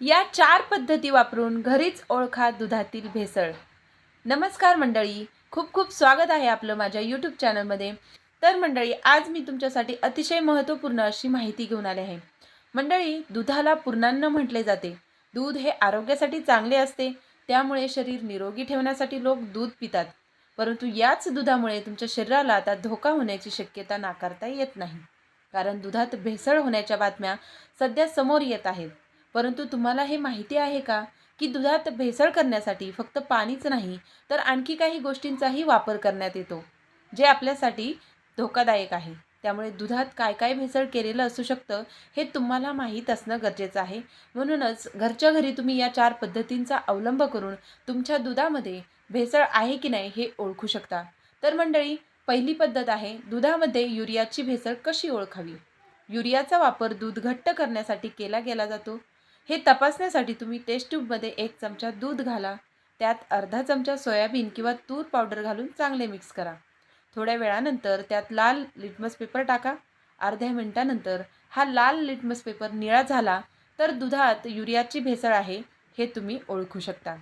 या चार पद्धती वापरून घरीच ओळखा दुधातील भेसळ. नमस्कार मंडळी खूप खूप स्वागत आहे आपलं माझ्या यूट्यूब चॅनलमध्ये तर मंडळी आज मी तुमच्यासाठी अतिशय महत्त्वपूर्ण अशी माहिती घेऊन आले आहे. मंडळी दुधाला पूर्णान्न म्हटले जाते. दूध हे आरोग्यासाठी चांगले असते त्यामुळे शरीर निरोगी ठेवण्यासाठी लोक दूध पितात. परंतु याच दुधामुळे तुमच्या शरीराला आता धोका होण्याची शक्यता नाकारता येत नाही. कारण दुधात भेसळ होण्याच्या बातम्या सध्या समोर येत आहेत. परंतु तुम्हाला हे माहिती आहे का की दुधात भेसळ करण्यासाठी फक्त पाणीच नाही तर आणखी काही गोष्टींचाही वापर करण्यात येतो जे आपल्यासाठी धोकादायक आहे. त्यामुळे दुधात काय काय भेसळ केलेलं असू शकतं हे तुम्हाला माहीत असणं गरजेचं आहे. म्हणूनच घरच्या घरी तुम्ही या चार पद्धतींचा अवलंब करून तुमच्या दुधामध्ये भेसळ आहे की नाही हे ओळखू शकता. तर मंडळी पहिली पद्धत आहे दुधामध्ये युरियाची भेसळ कशी ओळखावी? युरियाचा वापर दूध घट्ट करण्यासाठी केला गेला जातो. हे तपासण्यासाठी तुम्ही टेस्ट ट्यूबमध्ये एक चमचा दूध घाला. त्यात अर्धा चमचा सोयाबीन किंवा तूर पावडर घालून चांगले मिक्स करा. थोड्या वेळानंतर त्यात लाल लिटमस पेपर टाका. अर्ध्या मिनिटानंतर हा लाल लिटमस पेपर निळा झाला तर दुधात युरियाची भेसळ आहे हे तुम्ही ओळखू शकता.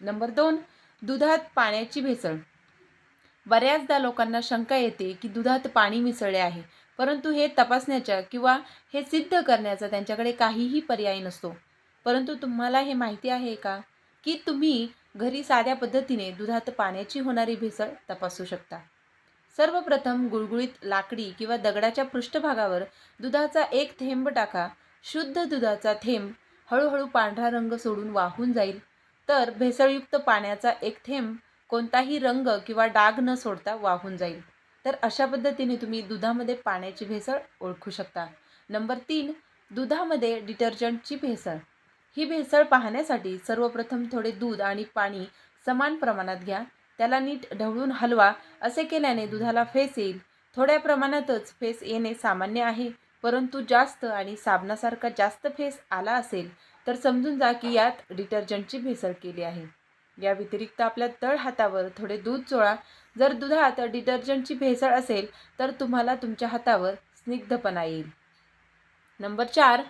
नंबर दोन दुधात पाण्याची भेसळ. बऱ्याचदा लोकांना शंका येते की दुधात पाणी मिसळले आहे परंतु हे तपासण्याच्या किंवा हे सिद्ध करण्याचा त्यांच्याकडे काहीही पर्याय नसतो. परंतु तुम्हाला हे माहिती आहे का की तुम्ही घरी साध्या पद्धतीने दुधात पाण्याची होणारी भेसळ तपासू शकता? सर्वप्रथम गुळगुळीत लाकडी किंवा दगडाच्या पृष्ठभागावर दुधाचा एक थेंब टाका. शुद्ध दुधाचा थेंब हळूहळू पांढरा रंग सोडून वाहून जाईल. तर भेसळयुक्त पाण्याचा एक थेंब कोणताही रंग किंवा डाग न सोडता वाहून जाईल. तर अशा पद्धतीने तुम्ही दुधामध्ये पाण्याची भेसळ ओळखू शकता. नंबर तीन दुधामध्ये डिटर्जंटची भेसळ. ही भेसळ पाहण्यासाठी सर्वप्रथम थोडे दूध आणि पाणी समान प्रमाणात घ्या. त्याला नीट ढवळून हलवा. असे केल्याने दुधाला फेस येईल. थोड्या प्रमाणातच फेस येणे सामान्य आहे. परंतु जास्त आणि साबणासारखा जास्त फेस आला असेल तर समजून जा की यात डिटर्जंटची भेसळ केली आहे. या व्यतिरिक्त आपल्या तळ हातावर थोडे दूध चोळा. जर दुधात डिटर्जंटची भेसळ असेल तर तुम्हाला तुमच्या हातावर स्निग्धपणा येईल. नंबर चार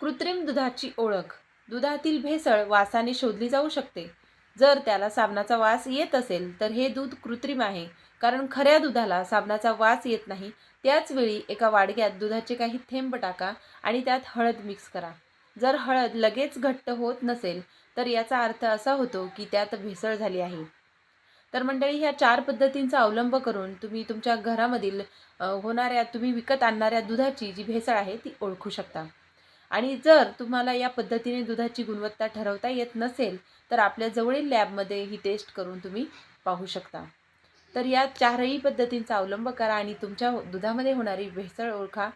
कृत्रिम दुधाची ओळख. दुधातील भेसळ वासाने शोधली जाऊ शकते. जर त्याला साबणाचा वास येत असेल तर हे दूध कृत्रिम आहे कारण खऱ्या दुधाला साबणाचा वास येत नाही. त्याच वेळी एका वाडग्यात दुधाचे काही थेंब टाका आणि त्यात हळद मिक्स करा. जर हळद लगेच घट्ट होत नसेल तर याचा अर्थ असा होतो की त्यात भेसळ झाली आहे. तर मंडळी ह्या चार पद्धतींचा अवलंब करून तुम्ही तुमच्या घरामधील होणाऱ्या तुम्ही विकत आणणाऱ्या दुधाची जी भेसळ आहे ती ओळखू शकता. आणि जर तुम्हाला या पद्धतीने दुधाची गुणवत्ता ठरवता येत नसेल तर आपल्या जवळील लॅबमध्ये ही टेस्ट करून तुम्ही पाहू शकता. तर या चारही पद्धतींचा अवलंब करा आणि तुमच्या दुधामध्ये होणारी भेसळ ओळखा.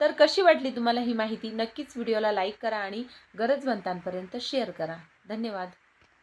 तर कशी वाटली तुम्हाला ही माहिती नक्कीच व्हिडिओला लाईक करा आणि गरजवंतांपर्यंत शेअर करा. धन्यवाद.